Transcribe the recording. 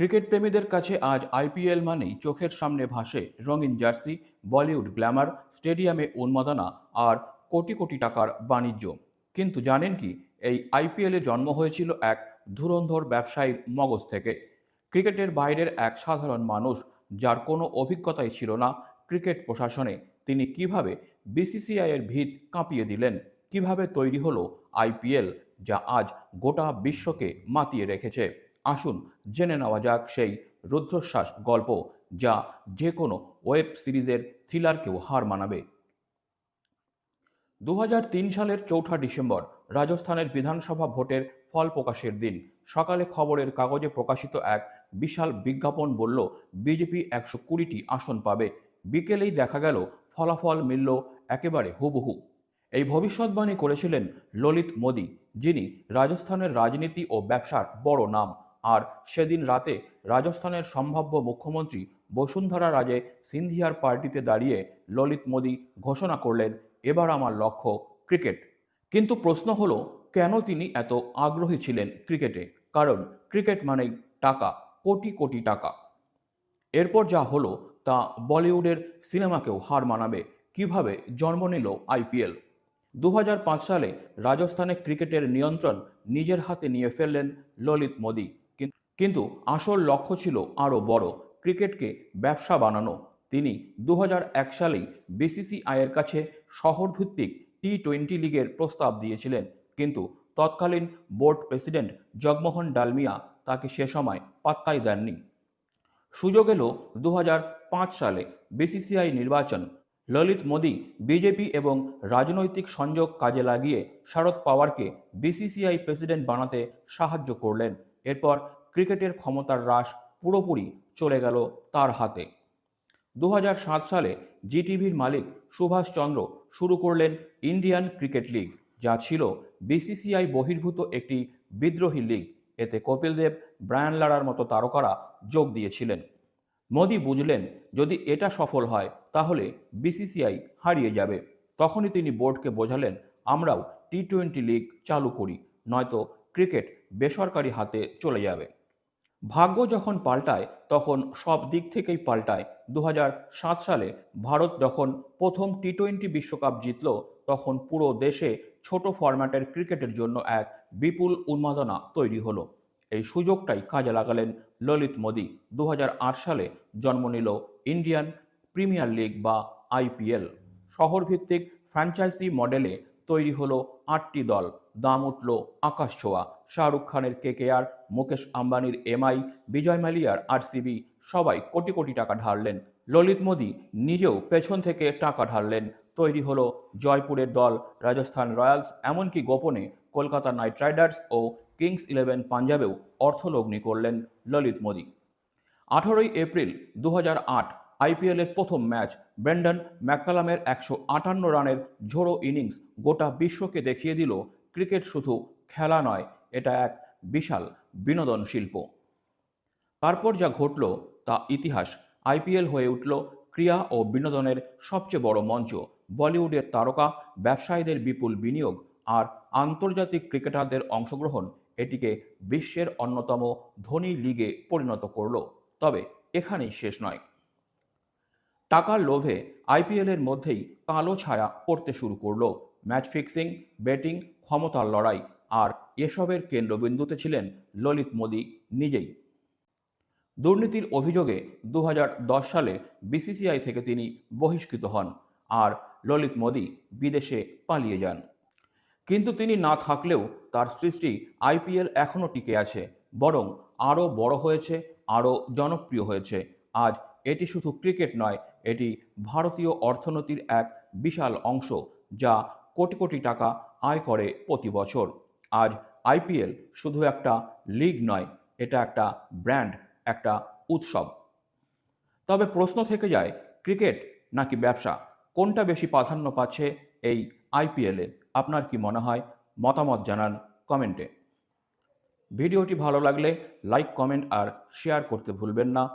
Cricket প্রেমীদের কাছে আজ আইপিএল মানেই চোখের সামনে ভাসে রঙিন জার্সি, বলিউড গ্ল্যামার, স্টেডিয়ামে উন্মাদনা আর কোটি কোটি টাকার বাণিজ্য। কিন্তু জানেন কি, এই আইপিএলে জন্ম হয়েছিল এক ধুরন্ধর ব্যবসায়ীর মগজ থেকে। ক্রিকেটের বাইরের এক সাধারণ মানুষ যার কোনো অভিজ্ঞতাই ছিল না ক্রিকেট প্রশাসনে, তিনি কীভাবে বিসিসিআই এর ভিত কাঁপিয়ে দিলেন, কীভাবে তৈরি হলো আইপিএল যা আজ গোটা বিশ্বকে মাতিয়ে রেখেছে। আসুন জেনে নেওয়া যাক সেই রুদ্ধশ্বাস গল্প যা যে কোনো ওয়েব সিরিজের থ্রিলারকেও হার মানাবে। দু হাজার তিন সালের চৌঠা ডিসেম্বর, রাজস্থানের বিধানসভা ভোটের ফল প্রকাশের দিন। সকালে খবরের কাগজে প্রকাশিত এক বিশাল বিজ্ঞাপন বলল, বিজেপি একশো কুড়িটি আসন পাবে। বিকেলেই দেখা গেল, ফলাফল মিলল একেবারে হুবহু। এই ভবিষ্যৎবাণী করেছিলেন ললিত মোদি, যিনি রাজস্থানের রাজনীতি ও ব্যবসার বড় নাম। আর সেদিন রাতে রাজস্থানের সম্ভাব্য মুখ্যমন্ত্রী বসুন্ধরা রাজে সিন্ধিয়ার পার্টিতে দাঁড়িয়ে ললিত মোদী ঘোষণা করলেন, এবার আমার লক্ষ্য ক্রিকেট। কিন্তু প্রশ্ন হলো, কেন তিনি এত আগ্রহী ছিলেন ক্রিকেটে? কারণ ক্রিকেট মানেই টাকা, কোটি কোটি টাকা। এরপর যা হলো, তা বলিউডের সিনেমাকেও হার মানাবে। কীভাবে জন্ম নিল আইপিএল? দু হাজার পাঁচ সালে রাজস্থানে ক্রিকেটের নিয়ন্ত্রণ নিজের হাতে নিয়ে ফেললেন ললিত মোদি। কিন্তু আসল লক্ষ্য ছিল আরও বড়। ক্রিকেটকে ব্যবসা বানানো। তিনি দু হাজার এক সালেই বিসিসিআইয়ের কাছে শহরভিত্তিক টি টোয়েন্টি লিগের প্রস্তাব দিয়েছিলেন। কিন্তু তৎকালীন বোর্ড প্রেসিডেন্ট জগমোহন ডালমিয়া তাকে সে সময় পাত্তাই দেননি। সুযোগ এলো দু হাজার পাঁচ সালে বিসিসিআই নির্বাচন। ললিত মোদী, বিজেপি এবং রাজনৈতিক সংযোগ কাজে লাগিয়ে শারদ পাওয়ারকে বিসিসিআই প্রেসিডেন্ট বানাতে সাহায্য করলেন। এরপর ক্রিকেটের ক্ষমতার হ্রাস পুরোপুরি চলে গেল তার হাতে। দু হাজার সাত সালে জিটিভির মালিক সুভাষ চন্দ্র শুরু করলেন ইন্ডিয়ান ক্রিকেট লিগ, যা ছিল বিসিসিআই বহির্ভূত একটি বিদ্রোহী লিগ। এতে কপিল দেব, ব্রায়ান লারার মতো তারকারা যোগ দিয়েছিলেন। মোদি বুঝলেন, যদি এটা সফল হয়, তাহলে বিসিসিআই হারিয়ে যাবে। তখনই তিনি বোর্ডকে বোঝালেন, আমরাও টি টোয়েন্টি লিগ চালু করি, নয়তো ক্রিকেট বেসরকারি হাতে চলে যাবে। ভাগ্য যখন পাল্টায়, তখন সব দিক থেকেই পাল্টায়। দু হাজার সাত সালে ভারত যখন প্রথম টি টোয়েন্টি বিশ্বকাপ জিতল, তখন পুরো দেশে ছোট ফরম্যাটের ক্রিকেটের জন্য এক বিপুল উন্মাদনা তৈরি হলো। এই সুযোগটাই কাজে লাগালেন ললিত মোদী। দু হাজার আট সালে জন্ম নিল ইন্ডিয়ান প্রিমিয়ার লিগ বা আইপিএল শহরভিত্তিক ফ্র্যাঞ্চাইজি মডেলে তৈরি হলো আটটি দল। দাম উঠল আকাশ ছোঁয়া। শাহরুখ খানের কেকেআর, মুকেশ আম্বানির এমআই, বিজয় মালিয়ার আরসিবি, সবাই কোটি কোটি টাকা ঢাললেন। ললিত মোদি নিজেও পেছন থেকে টাকা ঢাললেন। তৈরি হলো জয়পুরের দল, রাজস্থান রয়্যালস, এমনকি গোপনে কলকাতা নাইট রাইডার্স ও কিংস ইলেভেন পাঞ্জাবেও অর্থলগ্নি করলেন ললিত মোদি। আঠারোই এপ্রিল দু আইপিএলের প্রথম ম্যাচ, ব্রেন্ডন ম্যাককালামের একশো আটান্ন রানের ঝোড়ো ইনিংস গোটা বিশ্বকে দেখিয়ে দিল ক্রিকেট শুধু খেলা নয়, এটা এক বিশাল বিনোদন শিল্প। তারপর যা ঘটল তা ইতিহাস, আইপিএল হয়ে উঠল ক্রিয়া ও বিনোদনের সবচেয়ে বড় মঞ্চ। বলিউডের তারকা, ব্যবসায়ীদের বিপুল বিনিয়োগ আর আন্তর্জাতিক ক্রিকেটারদের অংশগ্রহণ এটিকে বিশ্বের অন্যতম ধনী লিগে পরিণত করল। তবে এখানেই শেষ নয়। টাকার লোভে আইপিএলের মধ্যেই কালো ছায়া পড়তে শুরু করল। ম্যাচ ফিক্সিং, ব্যাটিং, ক্ষমতার লড়াই আর এসবের কেন্দ্রবিন্দুতে ছিলেন ললিত মোদি নিজেই। দুর্নীতির অভিযোগে দু হাজার দশ সালে বিসিসিআই থেকে তিনি বহিষ্কৃত হন আর ললিত মোদি বিদেশে পালিয়ে যান। কিন্তু তিনি না থাকলেও তার সৃষ্টি আইপিএল এখনও টিকে আছে, বরং আরও বড় হয়েছে, আরও জনপ্রিয় হয়েছে। আজ এটি শুধু ক্রিকেট নয়, এটি ভারতীয় অর্থনীতির এক বিশাল অংশ যা কোটি কোটি টাকা আয় করে প্রতি বছর। আজ আইপিএল শুধু একটা লিগ নয়, এটা একটা ব্র্যান্ড, একটা উৎসব। তবে প্রশ্ন থেকে যায়, ক্রিকেট নাকি ব্যবসা? কোনটা বেশি প্রাধান্য পাচ্ছে এই আইপিএলে আপনার কি মনে হয়? মতামত জানান কমেন্টে। ভিডিওটি ভালো লাগলে লাইক, কমেন্ট আর শেয়ার করতে ভুলবেন না।